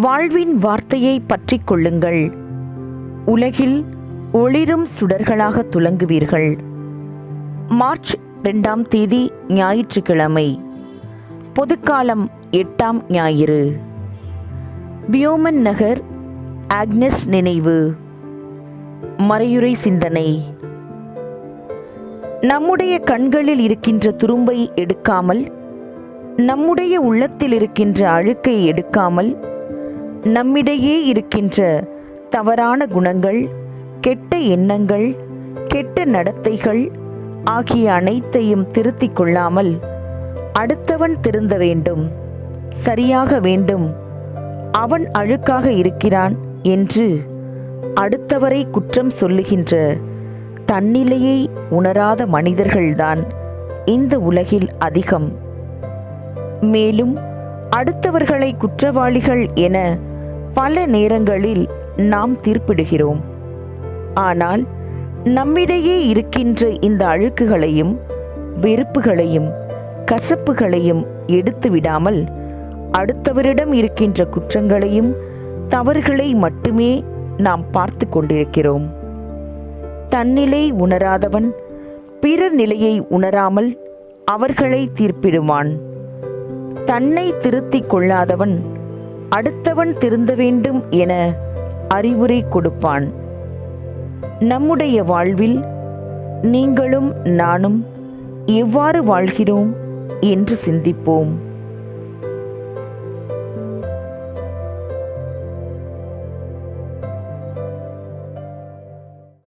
வாழ்வின் வார்த்தையை பற்றி கொள்ளுங்கள். உலகில் ஒளிரும் சுடர்களாக துலங்குவீர்கள். மார்ச் ரெண்டாம் தேதி ஞாயிற்றுக்கிழமை. பொதுக்காலம் எட்டாம் ஞாயிறு. பியோமன் நகர் ஆக்னஸ் நினைவு. மறையுறை சிந்தனை. நம்முடைய கண்களில் இருக்கின்ற துரும்பை எடுக்காமல் நம்முடைய உள்ளத்தில் இருக்கின்ற அழுக்கை எடுக்காமல் நம்மிடையே இருக்கின்ற தவறான குணங்கள் கெட்ட எண்ணங்கள் கெட்ட நடத்தைகள் ஆகிய அனைத்தையும் திருத்திக் கொள்ளாமல் அடுத்தவன் திருந்த வேண்டும் சரியாக வேண்டும் அவன் அழுக்காக இருக்கிறான் என்று அடுத்தவரை குற்றம் சொல்லுகின்ற தன்னிலையை உணராத மனிதர்கள்தான் இந்த உலகில் அதிகம். மேலும் அடுத்தவர்களை குற்றவாளிகள் என பல நேரங்களில் நாம் தீர்ப்பிடுகிறோம். ஆனால் நம்மிடையே இருக்கின்ற இந்த அழுக்குகளையும் வெறுப்புகளையும் கசப்புகளையும் எடுத்து விடாமல் அடுத்தவரிடம் இருக்கின்ற குற்றங்களையும் தவறுகளை மட்டுமே நாம் பார்த்து கொண்டிருக்கிறோம். தன்னிலை உணராதவன் பிறர் நிலையை உணராமல் அவர்களை தீர்ப்பிடுவான். தன்னை திருத்திக் கொள்ளாதவன் அடுத்தவன் திருந்த வேண்டும் என அறிவுரை கொடுப்பான். நம்முடைய வாழ்வில் நீங்களும் நானும் எவ்வாறு வாழ்கிறோம் என்று சிந்திப்போம்.